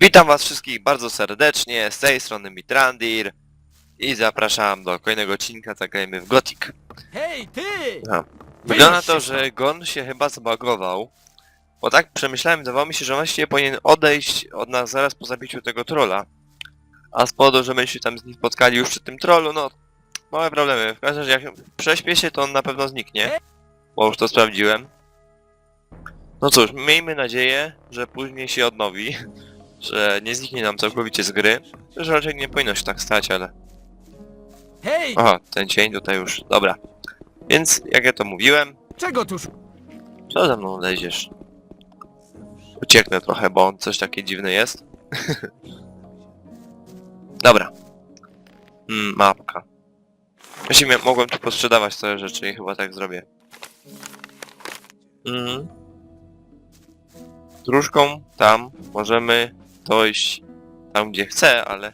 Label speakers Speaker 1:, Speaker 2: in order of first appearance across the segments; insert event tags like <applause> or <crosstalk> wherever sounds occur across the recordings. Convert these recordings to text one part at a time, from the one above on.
Speaker 1: Witam was wszystkich bardzo serdecznie, z tej strony Mitrandir i zapraszam do kolejnego odcinka Zagrajmy w Gothic.
Speaker 2: Hej, ty!
Speaker 1: No. Wygląda to, że Gon się chyba zbagował, bo tak przemyślałem, wydawało mi się, że właściwie powinien odejść od nas zaraz po zabiciu tego trolla. A z powodu, że my się tam z nim spotkali już przy tym trollu, no małe problemy. W każdym razie jak prześpię się, to on na pewno zniknie, bo już to sprawdziłem. No cóż, miejmy nadzieję, że później się odnowi, że nie zniknie nam całkowicie z gry. Że raczej nie powinno się tak stać, ale...
Speaker 2: Hej!
Speaker 1: Aha, ten cień tutaj już, dobra. Więc, jak ja to mówiłem,
Speaker 2: Czego tuż?
Speaker 1: co ze mną leziesz? Ucieknę trochę, bo on coś takie dziwne jest. <laughs> Dobra. Mm, mapka. Właściwie mogłem tu posprzedawać te rzeczy i chyba tak zrobię. Mhm. Dróżką tam możemy dojść tam gdzie chcę, ale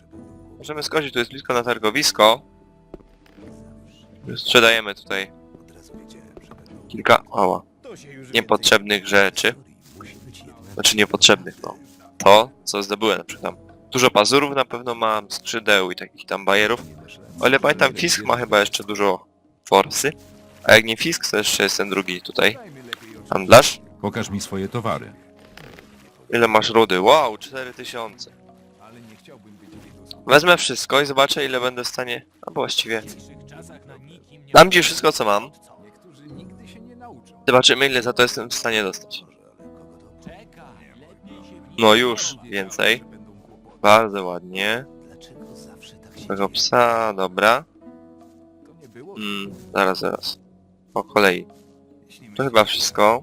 Speaker 1: możemy skoczyć, tu jest blisko na targowisko. Sprzedajemy tutaj kilka ała, niepotrzebnych rzeczy. Znaczy niepotrzebnych, no. To, co zdobyłem na przykład tam. Dużo pazurów na pewno mam, skrzydeł i takich tam bajerów. Ale pamiętam, Fisk ma chyba jeszcze dużo forsy. A jak nie Fisk, to jeszcze jest ten drugi tutaj. Handlarz.
Speaker 3: Pokaż mi swoje towary.
Speaker 1: Ile masz rudy? Wow, 4000. Wezmę wszystko i zobaczę ile będę w stanie... A właściwie... Dam ci wszystko co mam. Zobaczymy ile za to jestem w stanie dostać. No już, więcej. Bardzo ładnie. Tego psa, dobra. Mm, zaraz, zaraz. Po kolei. To chyba wszystko.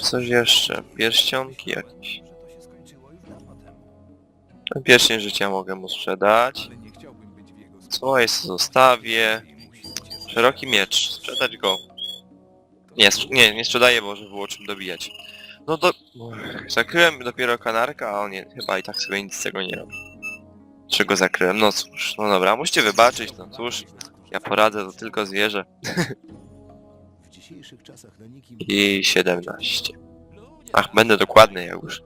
Speaker 1: Czy coś jeszcze? Pierścionki jakieś. Pierścień życia mogę mu sprzedać. Jest zostawię. Szeroki miecz. Sprzedać go. Nie, nie, nie sprzedaję, bo żeby było czym dobijać. No to... Zakryłem dopiero kanarka, a on chyba i tak sobie nic z tego nie robi. Czego zakryłem? No cóż, no dobra, musicie wybaczyć, no cóż. Ja poradzę, to tylko zwierzę. <laughs> I 17. Ach, będę dokładny, jak już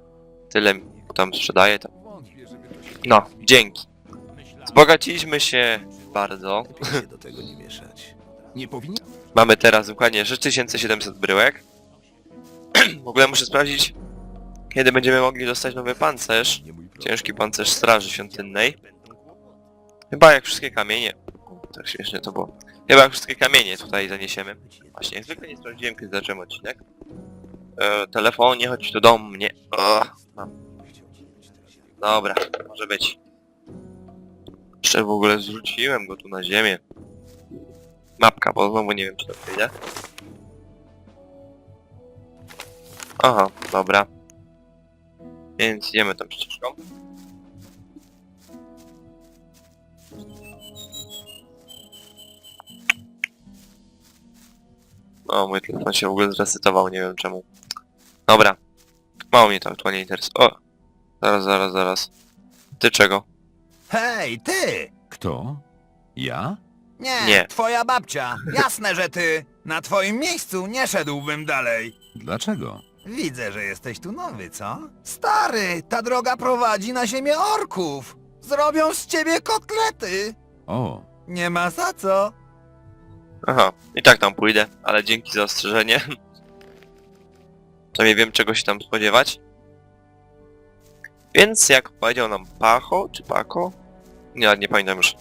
Speaker 1: tyle tam sprzedaję, to... No, dzięki. Wzbogaciliśmy się bardzo.
Speaker 4: do tego nie mieszać.
Speaker 3: Nie powinien...
Speaker 1: Mamy teraz dokładnie 6700 bryłek. w ogóle muszę sprawdzić, kiedy będziemy mogli dostać nowy pancerz. Ciężki pancerz Straży Świątynnej. Chyba jak wszystkie kamienie... O, tak śmiesznie to było. Chyba wszystkie kamienie tutaj zaniesiemy. Właśnie, jak zwykle nie sprawdziłem, kiedy zacząłem odcinek. E, telefonie, chodź tu do mnie. O, mam. Dobra, może być. Jeszcze w ogóle zrzuciłem go tu na ziemię. Mapka, bo znowu nie wiem czy to wyjdzie. Aha, dobra. Więc idziemy tą ścieżką. O, mój telefon się w ogóle zresetował, nie wiem czemu. Dobra. Mało mnie to aktualnie interesuje. O! Zaraz, zaraz, zaraz. Ty czego?
Speaker 4: Hej, ty!
Speaker 3: Kto? Ja?
Speaker 4: Nie,
Speaker 1: Nie.
Speaker 4: twoja babcia. Jasne, że ty. Na twoim miejscu nie szedłbym dalej.
Speaker 3: Dlaczego?
Speaker 4: Widzę, że jesteś tu nowy, co? Stary, ta droga prowadzi na ziemię orków. Zrobią z ciebie kotlety.
Speaker 3: O,
Speaker 4: Nie ma za co.
Speaker 1: Aha, i tak tam pójdę, ale dzięki za ostrzeżenie. Przynajmniej wiem czego się tam spodziewać. Więc jak powiedział nam Pacho, czy Pako? Nie, nie pamiętam już.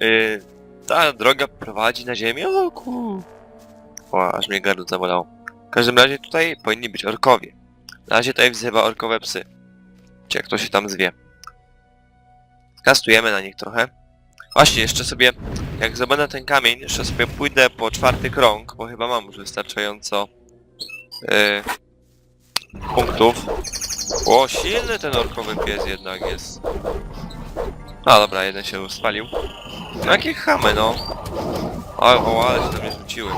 Speaker 1: Yy, <laughs> ta droga prowadzi na ziemię orku. O, aż mnie gardło zabolało. W każdym razie tutaj powinni być orkowie. Na razie tutaj wzywa orkowe psy. Czy jak to się tam zwie. Kastujemy na nich trochę. Właśnie, jeszcze sobie jak zdobędę ten kamień, jeszcze sobie pójdę po czwarty krąg, bo chyba mam już wystarczająco yy, punktów. O, silny ten orkowy pies jednak jest. A dobra, jeden się spalił. No jakie chamy, no. O, o ale się do mnie rzuciły.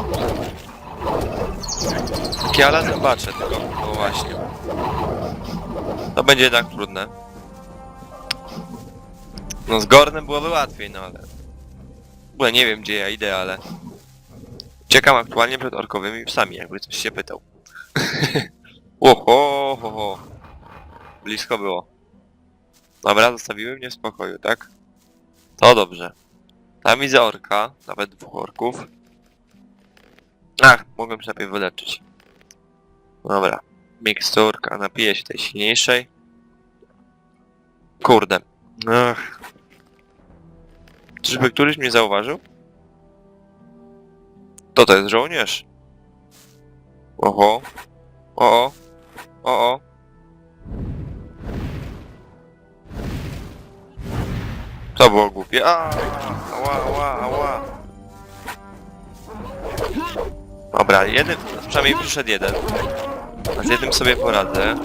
Speaker 1: Takie ale zobaczę tylko, no właśnie. To będzie jednak trudne. No z Gornem byłoby łatwiej, no ale... W ogóle nie wiem gdzie ja idę, ale... Czekam aktualnie przed orkowymi psami, jakby ktoś się pytał. <laughs> Oho, ho, ho. Blisko było. Dobra, zostawiły mnie w spokoju, tak? To dobrze. Tam widzę orka, nawet dwóch orków. Ach, mogłem się lepiej wyleczyć. Dobra. Miksturka, napiję się tej silniejszej. Kurde. Ach. Czyżby któryś mnie zauważył? To to jest żołnierz. Oho. O, o. O. To było głupie. A, ała, ała, ała. Dobra, jeden, przynajmniej przyszedł jeden. A z jednym sobie poradzę.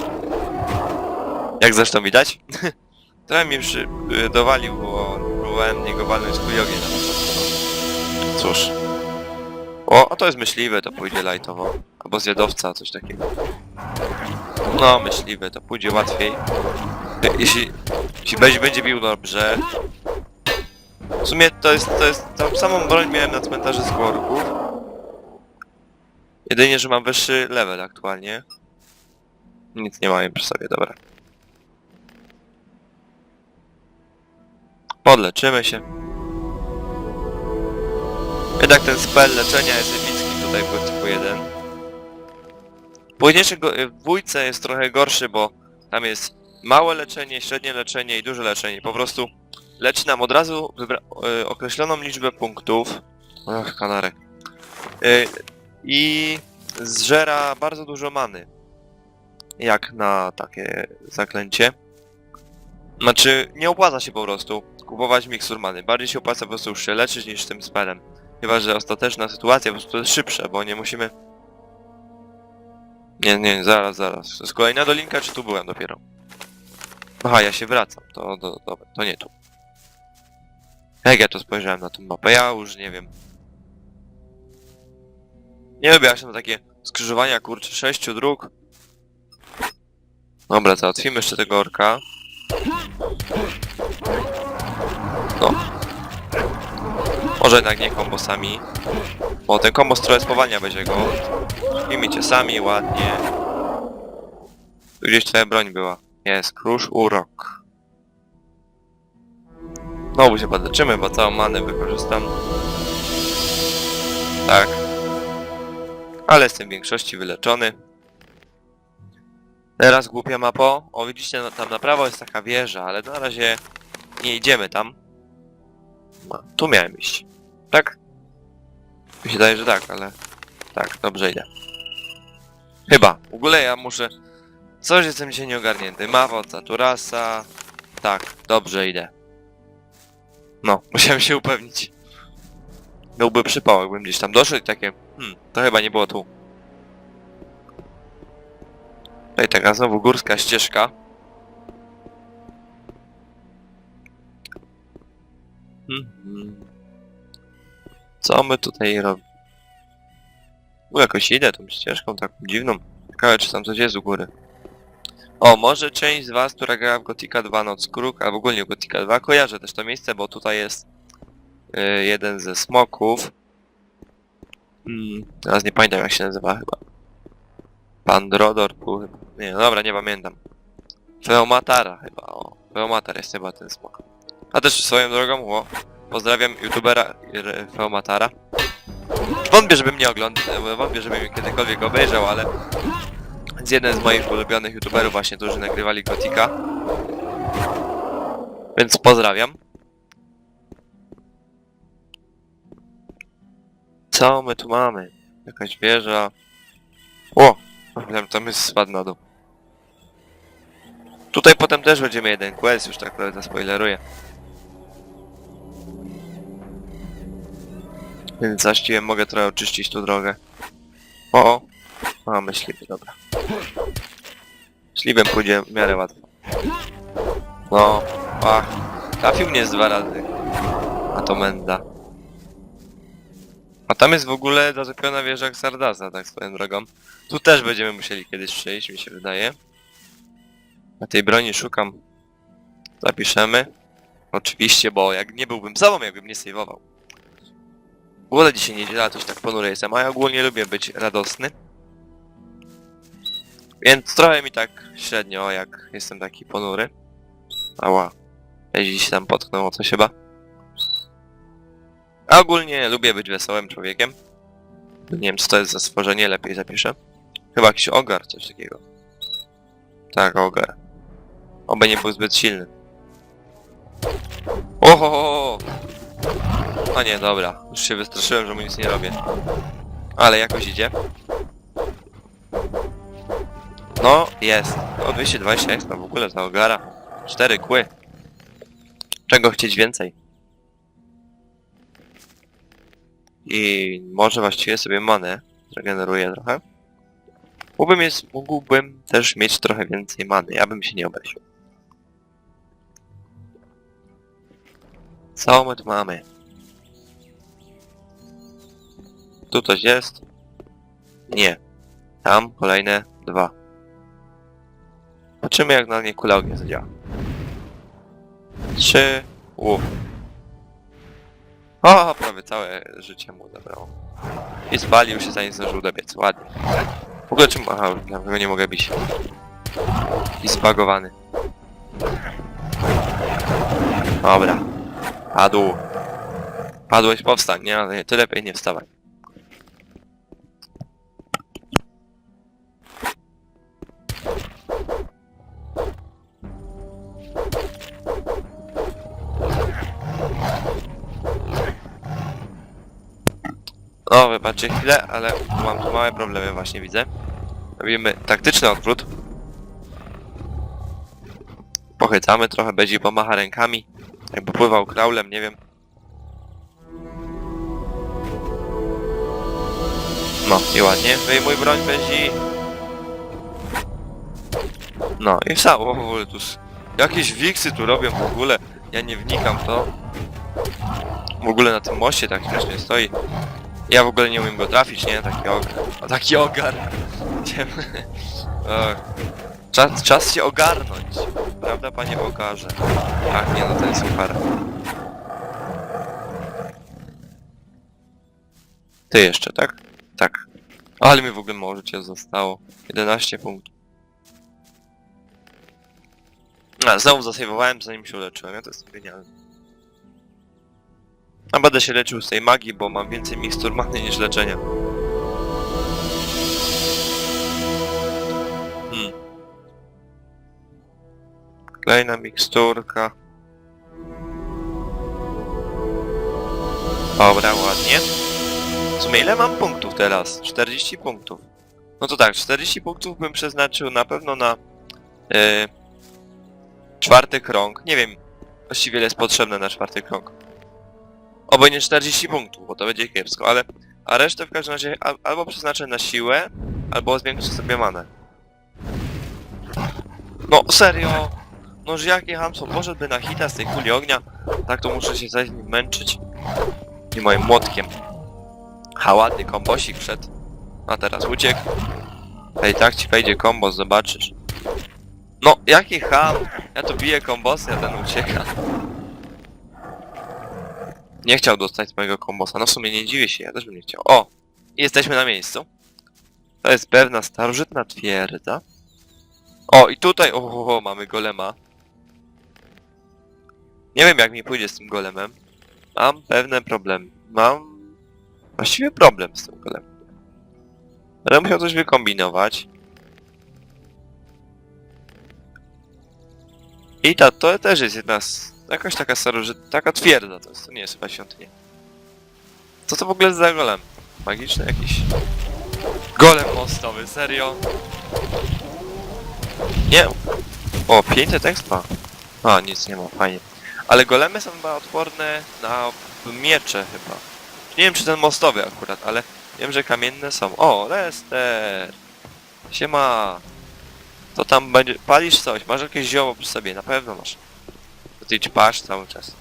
Speaker 1: Jak zresztą widać. <laughs> Trochę mnie przy, y, dowalił, bo próbowałem niego walnąć z początku. no. Cóż. O, a to jest myśliwe, to pójdzie lajtowo. Albo zjadowca, coś takiego. No, myśliwe, to pójdzie łatwiej. Jeśli, jeśli będzie, będzie bił dobrze. W sumie to jest, to jest, tą samą broń miałem na cmentarzu z worków. Jedynie, że mam wyższy level aktualnie. Nic nie mam przy sobie, dobra. Podleczymy się. Jednak ten spell leczenia jest epicki tutaj w typu 1. Późniejszy go, w jest trochę gorszy, bo tam jest małe leczenie, średnie leczenie i duże leczenie. Po prostu leczy nam od razu y, określoną liczbę punktów. Ach, kanarek. Y, I zżera bardzo dużo many. Jak na takie zaklęcie. Znaczy, nie opłaca się po prostu kupować mikstur many. Bardziej się opłaca po prostu już się leczyć niż tym spelem. Chyba, że ostateczna sytuacja po prostu jest szybsza, bo nie musimy... Nie, nie, zaraz, zaraz. To jest kolejna dolinka, czy tu byłem dopiero? Aha, ja się wracam. To, to, to, to nie tu. Jak ja to spojrzałem na tą mapę? Ja już nie wiem. Nie lubię się na takie skrzyżowania, kurczę, sześciu dróg. Dobra, załatwimy jeszcze tego orka. Może jednak nie kombosami. Bo ten kombos trochę spowalnia będzie go. Przyjmijcie sami, ładnie. Tu gdzieś twoja broń była. Jest, krusz urok. Znowu się podleczymy, bo całą manę wykorzystam. Tak. Ale jestem w większości wyleczony. Teraz głupia mapo. O, widzicie, no, tam na prawo jest taka wieża, ale na razie nie idziemy tam. No, tu miałem iść. Tak? Mi się wydaje, że tak, ale... Tak, dobrze idę. Chyba. W ogóle ja muszę... Coś jestem dzisiaj nieogarnięty. Mawa, Caturasa... Tak, dobrze idę. No, <laughs> musiałem się upewnić. Byłby przypał, jakbym gdzieś tam doszedł i takie... Hmm, to chyba nie było tu. Tutaj taka znowu górska ścieżka. Mhm. Co my tutaj robimy? U, jakoś idę tą ścieżką taką dziwną. Ciekawe, czy tam coś jest u góry. O, może część z was, która grała w Gothica 2 Noc Kruk, albo ogólnie w Gothica 2, kojarzy też to miejsce, bo tutaj jest y, jeden ze smoków. Hmm, teraz nie pamiętam jak się nazywa chyba. Pandrodor był chyba. Nie, no dobra, nie pamiętam. Feomatara chyba, o. Feomatar jest chyba ten smok. A też swoją drogą, o, pozdrawiam youtubera y, Feomatara. Wątpię, żeby mnie oglądał, wątpię, żeby mnie kiedykolwiek obejrzał, ale z jeden z moich ulubionych youtuberów właśnie, którzy nagrywali Gotika. Więc pozdrawiam. Co my tu mamy? Jakaś wieża. O! Wiem, tam jest spadł na dół. Tutaj potem też będziemy jeden quest, już tak trochę zaspoileruję. Więc zaściłem mogę trochę oczyścić tu drogę. O, o. Myśliwy, dobra. Śliwem pójdzie w miarę łatwo. No, ach. Trafił mnie z dwa razy. A to menda. A tam jest w ogóle zaczepiona wieża Xardasa, tak swoją drogą. Tu też będziemy musieli kiedyś przejść, mi się wydaje. Na tej broni szukam. Zapiszemy. Oczywiście, bo jak nie byłbym sobą, jakbym nie saveował. W ogóle dzisiaj niedziela, coś tak ponury jestem, a ja ogólnie lubię być radosny. Więc trochę mi tak średnio, jak jestem taki ponury. Ała. Jeździ się tam potknęło coś chyba. A ogólnie lubię być wesołym człowiekiem. Nie wiem co to jest za stworzenie, lepiej zapiszę. Chyba jakiś ogar, coś takiego. Tak, ogar. Oby nie był zbyt silny. No nie, dobra. Już się wystraszyłem, że mu nic nie robię. Ale jakoś idzie. No, jest. O, 220 jest, w ogóle za ogara. Cztery kły. Czego chcieć więcej? I może właściwie sobie manę zregeneruję trochę. Mógłbym, jest, mógłbym też mieć trochę więcej many, ja bym się nie obraził. Tu mamy? Tu coś jest? Nie. Tam kolejne dwa. Patrzymy jak na nie kula ognia zadziała. Trzy. Łów. O, prawie całe życie mu zabrało. I spalił się zanim zdążył dobiec. Ładnie. W ogóle czym... Aha, ja nie mogę bić. I zbagowany. Dobra. Padł. Padłeś, powstań, nie? Ale ty lepiej nie wstawaj. O, wybaczcie chwilę, ale mam tu małe problemy właśnie widzę. Robimy taktyczny odwrót. Pochycamy trochę, będzie pomacha rękami. Jakby pływał kraulem, nie wiem. No i ładnie. Wyjmuj broń, Bezi. No i sam, o, w ogóle tu... Jakieś wiksy tu robią w ogóle. Ja nie wnikam w to. W ogóle na tym moście tak śmiesznie stoi. Ja w ogóle nie umiem go trafić, nie? Taki ogar. O, taki ogar. <laughs> Czas, czas się ogarnąć. Prawda, panie ogarze? Ach, nie no, ten super. Ty jeszcze, tak? Tak. Ale mi w ogóle mało życia zostało. 11 punktów. A, znowu zasejwowałem zanim się uleczyłem, ja to jest genialne. A będę się leczył z tej magii, bo mam więcej mikstur many niż leczenia. Hmm. Kolejna miksturka. Dobra, ładnie. W sumie ile mam punktów teraz? 40 punktów. No to tak, 40 punktów bym przeznaczył na pewno na yy, czwarty krąg. Nie wiem właściwie ile jest potrzebne na czwarty krąg. Obojętnie 40 punktów, bo to będzie kiepsko, ale... A resztę w każdym razie al albo przeznaczę na siłę, albo zwiększę sobie manę. No serio! Noż jakie hamstwo, poszedłby na hita z tej kuli ognia, tak to muszę się za nim męczyć. I moim młotkiem. Ha, ładny kombosik wszedł. A teraz uciekł. Ej, tak ci wejdzie kombos, zobaczysz. No, jaki ham! Ja tu biję kombosy, a ten ucieka. Nie chciał dostać mojego kombosa. No w sumie nie dziwię się, ja też bym nie chciał. O! Jesteśmy na miejscu. To jest pewna starożytna twierdza. O, i tutaj, o, o, o, mamy golema. Nie wiem jak mi pójdzie z tym golemem. Mam pewne problemy. Mam... Właściwie problem z tym golemem. Będę musiał coś wykombinować. I ta, to też jest jedna z... Jakaś taka starożytna... Taka twierdza to jest, to nie jest chyba świątynia. Co to w ogóle za golem? Magiczny jakiś? Golem mostowy, serio? Nie. O, 500 expa. A, nic nie ma, fajnie. Ale golemy są chyba odporne na miecze chyba. Nie wiem czy ten mostowy akurat, ale wiem, że kamienne są. O, Lester! Siema! To tam będzie... Palisz coś, masz jakieś zioło przy sobie, na pewno masz. Ty ćpasz cały czas.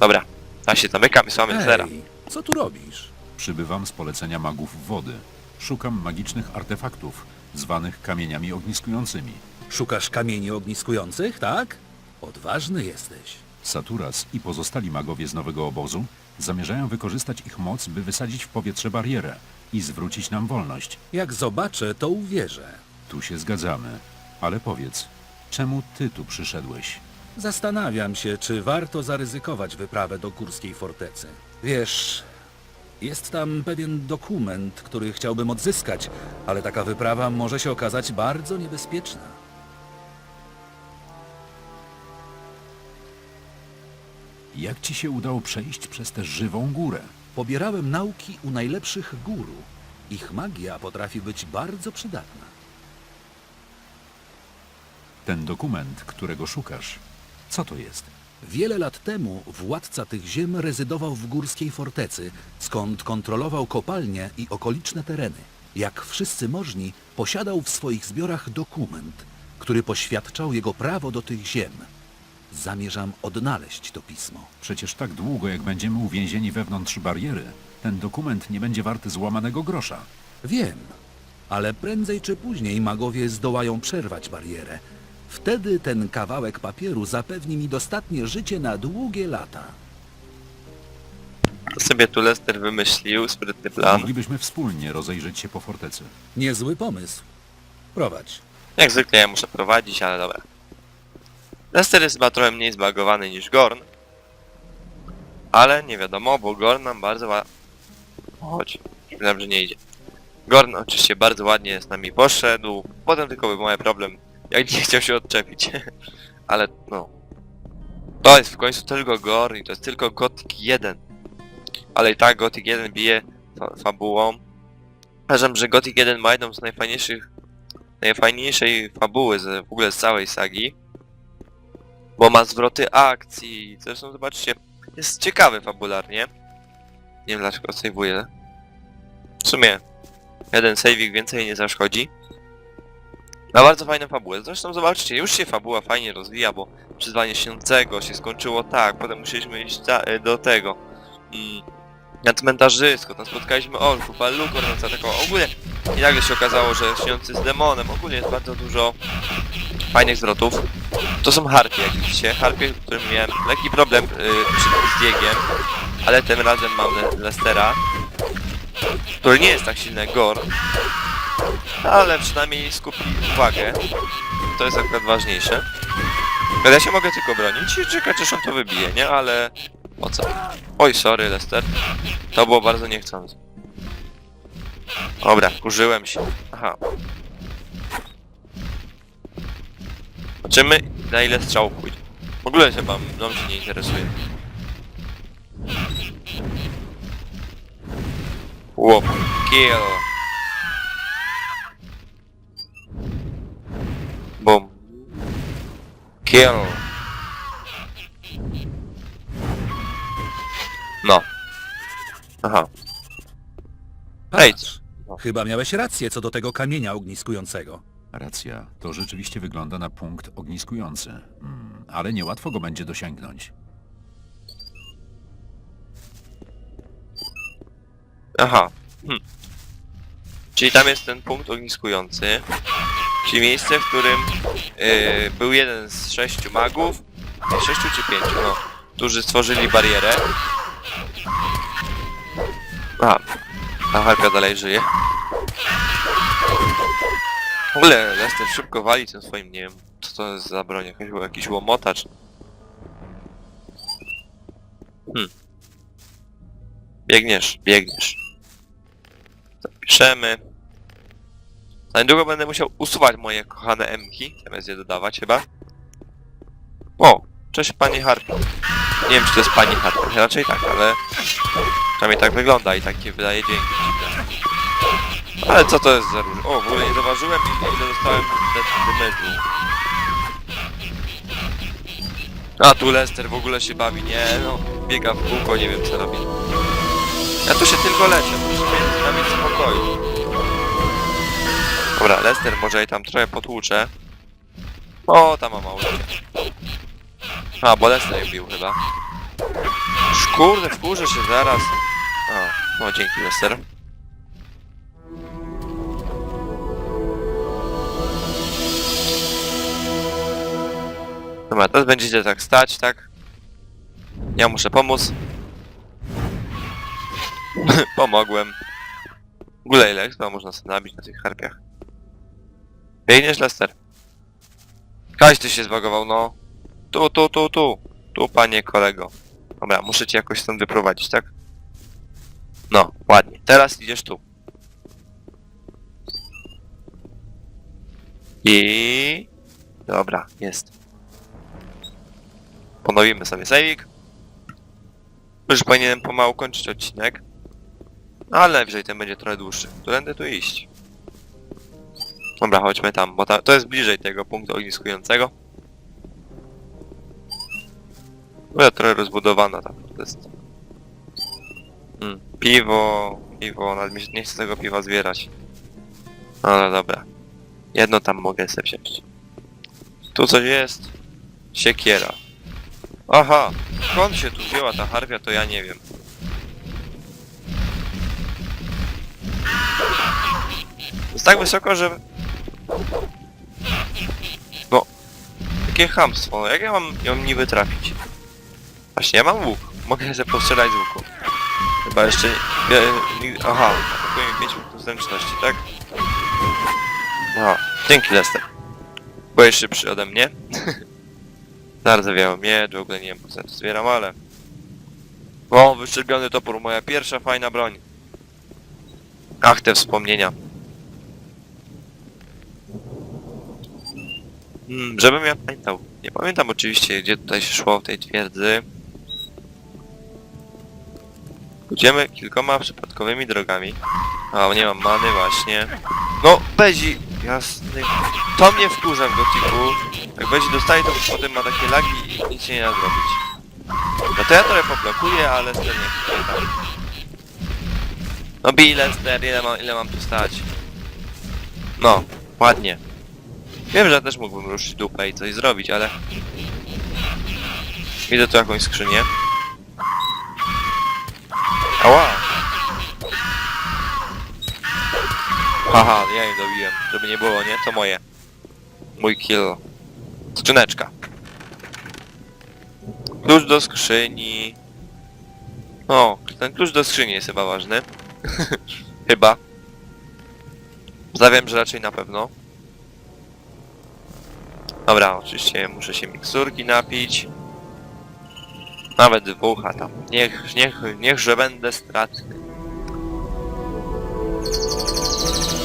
Speaker 1: Dobra, ja się zamykam i słamy zera.
Speaker 3: Co tu robisz? Przybywam z polecenia magów wody. Szukam magicznych artefaktów, zwanych kamieniami ogniskującymi.
Speaker 5: Szukasz kamieni ogniskujących, tak? Odważny jesteś.
Speaker 3: Saturas i pozostali magowie z nowego obozu zamierzają wykorzystać ich moc, by wysadzić w powietrze barierę i zwrócić nam wolność.
Speaker 5: Jak zobaczę, to uwierzę.
Speaker 3: Tu się zgadzamy. Ale powiedz, czemu ty tu przyszedłeś?
Speaker 5: Zastanawiam się, czy warto zaryzykować wyprawę do górskiej fortecy. Wiesz, jest tam pewien dokument, który chciałbym odzyskać, ale taka wyprawa może się okazać bardzo niebezpieczna.
Speaker 3: Jak ci się udało przejść przez tę żywą górę?
Speaker 5: Pobierałem nauki u najlepszych guru. Ich magia potrafi być bardzo przydatna.
Speaker 3: Ten dokument, którego szukasz, co to jest?
Speaker 5: Wiele lat temu władca tych ziem rezydował w górskiej fortecy, skąd kontrolował kopalnie i okoliczne tereny. Jak wszyscy możni, posiadał w swoich zbiorach dokument, który poświadczał jego prawo do tych ziem. Zamierzam odnaleźć to pismo.
Speaker 3: Przecież tak długo, jak będziemy uwięzieni wewnątrz bariery, ten dokument nie będzie warty złamanego grosza.
Speaker 5: Wiem, ale prędzej czy później magowie zdołają przerwać barierę. Wtedy ten kawałek papieru zapewni mi dostatnie życie na długie lata.
Speaker 1: To sobie tu Lester wymyślił, sprytny plan.
Speaker 3: Moglibyśmy wspólnie rozejrzeć się po fortecy.
Speaker 5: Niezły pomysł. Prowadź.
Speaker 1: Jak zwykle ja muszę prowadzić, ale dobra. Lester jest chyba trochę mniej zbagowany niż Gorn. Ale nie wiadomo, bo Gorn nam bardzo ła... Chodź, myślałem, że nie idzie. Gorn oczywiście bardzo ładnie z nami poszedł. Potem tylko był mały problem, jak nie chciał się odczepić. <laughs> ale no... To jest w końcu tylko Gorn i to jest tylko Gothic 1. Ale i tak Gothic 1 bije fa fabułą. Uważam, że Gothic 1 ma jedną z najfajniejszych najfajniejszej fabuły z, w ogóle z całej sagi. Bo ma zwroty akcji. Zresztą zobaczcie, jest ciekawy fabularnie. Nie wiem dlaczego sejwuję. W sumie jeden sejwik więcej nie zaszkodzi. Ma bardzo fajną fabułę. Zresztą zobaczcie, już się fabuła fajnie rozwija, bo przyzwanie śniącego się skończyło tak, potem musieliśmy iść e, do tego. Mm, na cmentarzysko, tam spotkaliśmy orków, ale Lukor nas zaatakował. Ogólnie i nagle się okazało, że śniący z demonem. Ogólnie jest bardzo dużo fajnych zwrotów. To są harpie, jak widzicie. Harpie, z którym miałem lekki problem yy, przy zbiegiem, ale tym razem mam Le Lestera, który nie jest tak silny Gor, ale przynajmniej skupi uwagę. To jest akurat ważniejsze. Ja się mogę tylko bronić i czekać, aż on to wybije, nie? Ale... O co? Oj, sorry, Lester. To było bardzo niechcące. Dobra, użyłem się. Aha. Zobaczymy na ile strzał pójdzie. W ogóle chyba mną się nie interesuje. Łop. Kill. Bum. Kill. No. Aha.
Speaker 5: Patrz, chyba miałeś rację co do tego kamienia ogniskującego.
Speaker 3: Racja, to rzeczywiście wygląda na punkt ogniskujący. Mm, ale niełatwo go będzie dosięgnąć.
Speaker 1: Aha. Hm. Czyli tam jest ten punkt ogniskujący. Czyli miejsce, w którym yy, był jeden z sześciu magów. Nie, sześciu czy pięciu, no. Którzy stworzyli barierę. A. A Harpia dalej żyje. W ogóle Lester szybko wali tym swoim, nie wiem, co to jest za broń, jakiś, jakiś łomotacz. Hmm. Biegniesz, biegniesz. Zapiszemy. Za niedługo będę musiał usuwać moje kochane emki, zamiast je dodawać chyba. O, cześć pani Harpy. Nie wiem czy to jest pani Harpy, raczej tak, ale przynajmniej tak wygląda i takie wydaje dźwięki. Ale co to jest za róż? O, w ogóle nie zauważyłem ile dostałem demetu. A tu Lester w ogóle się bawi, nie no, biega w kółko, nie wiem co robi. Ja tu się tylko leczę, muszę mieć mieć spokoju. Dobra, Lester może i tam trochę potłucze. O, tam mama ulecie. A, bo Lester je bił chyba. Kurde, wkurzę się zaraz. A, no dzięki Lester. Dobra, teraz będziecie tak stać, tak? Ja muszę pomóc. <laughs> Pomogłem. Ile chyba można sobie nabić na tych harpiach. Biegniesz, Lester. Kaś ty się zbagował, no. Tu, tu, tu, tu. Tu, panie kolego. Dobra, muszę cię jakoś stąd wyprowadzić, tak? No, ładnie. Teraz idziesz tu. I... Dobra, jest. Ponowimy sobie sejwik. Już powinienem pomału kończyć odcinek. Ale najwyżej ten będzie trochę dłuższy. Którędy tu iść? Dobra, chodźmy tam, bo ta, to jest bliżej tego punktu ogniskującego. Była trochę rozbudowana tam, to jest... Hmm, piwo, piwo, nawet mi się nie chcę tego piwa zbierać. Ale dobra. Jedno tam mogę sobie wziąć. Tu coś jest. Siekiera. Aha, skąd się tu wzięła ta harpia, to ja nie wiem. Jest tak wysoko, że... No... Jakie chamstwo, no jak ja mam ją niby trafić? Właśnie, ja mam łuk. Mogę sobie postrzelać z łuku. Chyba jeszcze... nie- Aha, brakuje mi 5 punktów zręczności, tak? No, dzięki Lester. Byłeś szybszy ode mnie. Zaraz zawiało miecz, w ogóle nie wiem po co ja zbieram, ale... O, wyszczepiony topór, moja pierwsza fajna broń. Ach, te wspomnienia. Hmm, żebym ja pamiętał. Nie pamiętam oczywiście, gdzie tutaj się szło w tej twierdzy. Pójdziemy kilkoma przypadkowymi drogami. A, nie mam many właśnie. No, Bezi! Jasny. To mnie wkurza w gotiku. Jak Bezi dostaje, to potem ma takie lagi i nic się nie da zrobić. No to ja trochę poblokuję, ale Lester nie. No bij ile ile mam tu stać? No, ładnie. Wiem, że ja też mógłbym ruszyć dupę i coś zrobić, ale... Widzę tu jakąś skrzynię. Ała! Haha, ja ją dobiłem, żeby nie było, nie? To moje. Mój kill. Skrzyneczka. Klucz do skrzyni. O, ten klucz do skrzyni jest chyba ważny. <laughs> chyba. Zawiam, że raczej na pewno. Dobra, oczywiście muszę się miksurki napić. Nawet dwóch, a tam. Niech, niech, niechże będę stratny.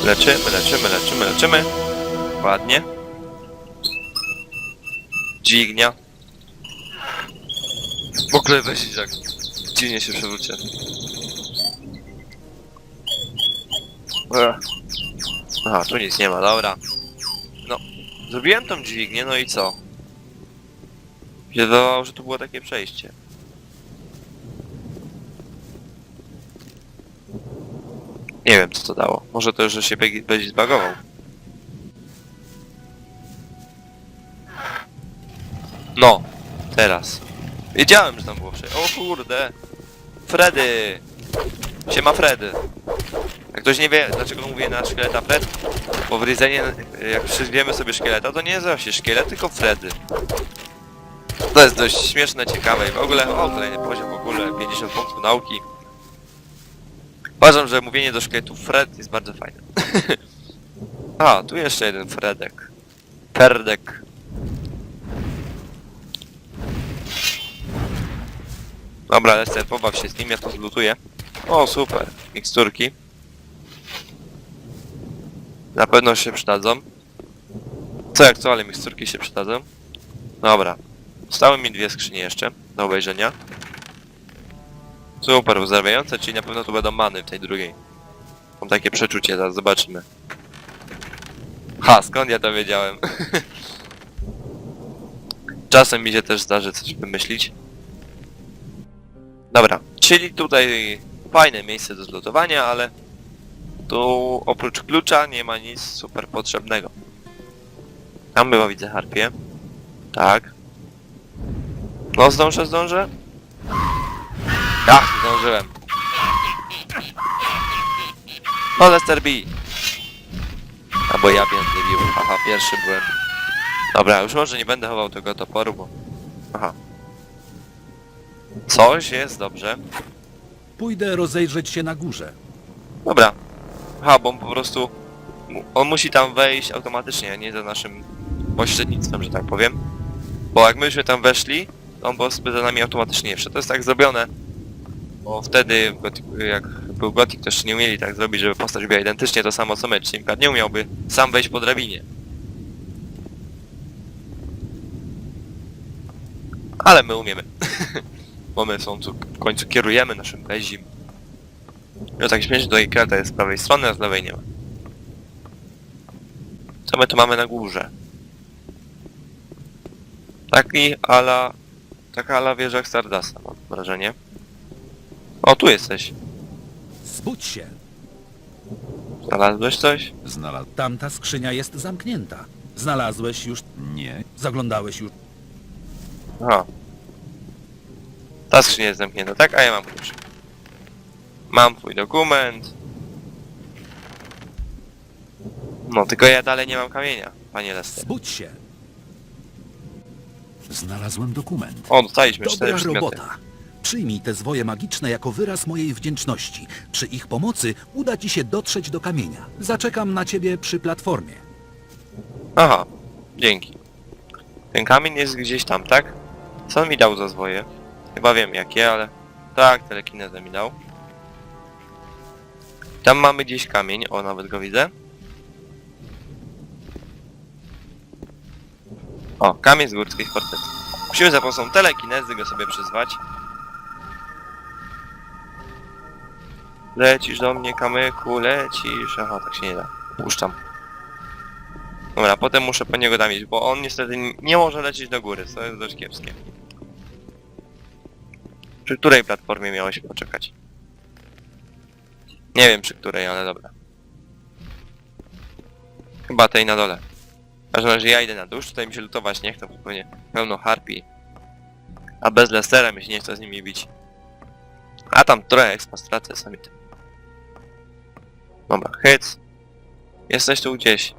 Speaker 1: Leczymy, leczymy, leczymy, leczymy. Ładnie. Dźwignia. W ogóle weź jak dziwnie się przewrócę. Ech. Aha, tu nic nie ma, dobra. Zrobiłem tą dźwignię, no i co? Się Wydawało, że to było takie przejście. Nie wiem co to dało. Może to, że się będzie zbagował. No, teraz. Wiedziałem, że tam było przejście. O kurde! Freddy! Siema Fred! Jak ktoś nie wie, dlaczego mówię na szkieleta Fred, bo w Ryzenie, jak przyzwiemy sobie szkieleta, to nie nazywa się szkielet, tylko Freddy. To jest dość śmieszne, ciekawe i w ogóle, o, kolejny poziom w ogóle, 50 punktów nauki. Uważam, że mówienie do szkieletów Fred jest bardzo fajne. <laughs> A, tu jeszcze jeden Fredek. Ferdek. Dobra, Lester, pobaw się z nim, ja to zlutuję. O, super. Miksturki. Na pewno się przydadzą. Co jak co, ale miksturki się przydadzą. Dobra. Zostały mi dwie skrzynie jeszcze do obejrzenia. Super, uzdrawiające, czyli na pewno tu będą many w tej drugiej. Mam takie przeczucie, zaraz zobaczymy. Ha, skąd ja to wiedziałem? <laughs> Czasem mi się też zdarzy coś wymyślić. Dobra, czyli tutaj fajne miejsce do zlutowania, ale tu oprócz klucza nie ma nic super potrzebnego. Tam była widzę harpię. Tak. No zdążę, zdążę. Ach, zdążyłem. No Lester B. Albo ja będę bił. Aha, pierwszy byłem. Dobra, już może nie będę chował tego toporu, bo... Aha. Coś jest, dobrze.
Speaker 5: Pójdę rozejrzeć się na górze.
Speaker 1: Dobra. Aha, bo po prostu on musi tam wejść automatycznie, nie za naszym pośrednictwem, że tak powiem. Bo jak myśmy tam weszli, on po prostu by za nami automatycznie nie wszedł. To jest tak zrobione, bo wtedy, jak był Gothic, to jeszcze nie umieli tak zrobić, żeby postać była identycznie to samo co my. Przykład nie umiałby sam wejść po drabinie. Ale my umiemy. <laughs> Bo my są w końcu kierujemy naszym bezim. No tak śmiesznie, tutaj karta jest z prawej strony, a z lewej nie ma. Co my tu mamy na górze? Taki ala... Taka ala wieża Stardasta, mam wrażenie. O, tu jesteś.
Speaker 5: Zbudź się!
Speaker 1: Znalazłeś coś?
Speaker 3: Znalazł...
Speaker 5: Tamta skrzynia jest zamknięta. Znalazłeś już,
Speaker 3: Nie.
Speaker 5: zaglądałeś już.
Speaker 1: Aha. Ta skrzynia jest zamknięta, tak? A ja mam klucz. Mam twój dokument. No, tylko ja dalej nie mam kamienia, panie Lester.
Speaker 5: Zbudź się!
Speaker 3: Znalazłem dokument.
Speaker 1: O, dostaliśmy cztery
Speaker 5: Dobra
Speaker 1: przedmioty.
Speaker 5: robota! Przyjmij te zwoje magiczne jako wyraz mojej wdzięczności. Przy ich pomocy uda ci się dotrzeć do kamienia. Zaczekam na ciebie przy platformie.
Speaker 1: Aha, dzięki. Ten kamień jest gdzieś tam, tak? Co on mi dał za zwoje? Chyba wiem jakie, ale... Tak, telekinezę mi dał. Tam mamy gdzieś kamień, o nawet go widzę. O, kamień z górskiej fortecy. Musimy za pomocą telekinezy go sobie przyzwać. Lecisz do mnie, kamyku, lecisz. Aha, tak się nie da. Puszczam. Dobra, potem muszę po niego damieć, bo on niestety nie może lecieć do góry, co jest dość kiepskie. Przy której platformie miałeś poczekać? Nie wiem przy której, ale dobra. Chyba tej na dole. W każdym ja idę na dół, tutaj mi się lutować nie chce, bo pewnie pełno harpi. A bez Lestera mi się nie chce z nimi bić. A tam trochę expa stracę sami tym. Dobra, hyc. Jesteś tu gdzieś.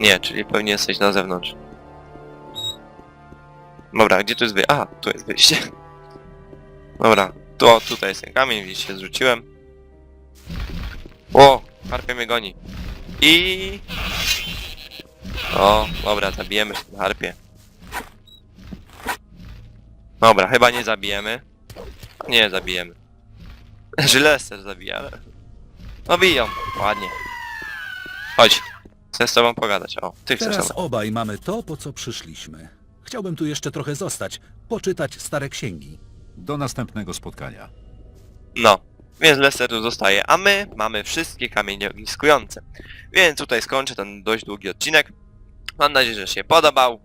Speaker 1: Nie, czyli pewnie jesteś na zewnątrz. Dobra, gdzie tu jest wyjście? A, tu jest wyjście. <laughs> Dobra, tu, o, tutaj jest ten kamień, widzicie, zrzuciłem. O, harpia mnie goni. I... O, dobra, zabijemy się na harpie. Dobra, chyba nie zabijemy. Nie zabijemy. Że Lester zabija, ale... No biją, ładnie. Chodź, chcę z tobą pogadać. O, ty chcesz
Speaker 5: Teraz obaj mamy to, po co przyszliśmy. Chciałbym tu jeszcze trochę zostać, poczytać stare księgi.
Speaker 3: Do następnego spotkania.
Speaker 1: No, więc Lester tu zostaje, a my mamy wszystkie kamienie ogniskujące. Więc tutaj skończę ten dość długi odcinek. Mam nadzieję, że się podobał.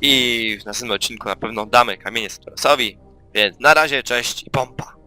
Speaker 1: I w następnym odcinku na pewno damy kamienie Satorasowi. Więc na razie, cześć i pompa.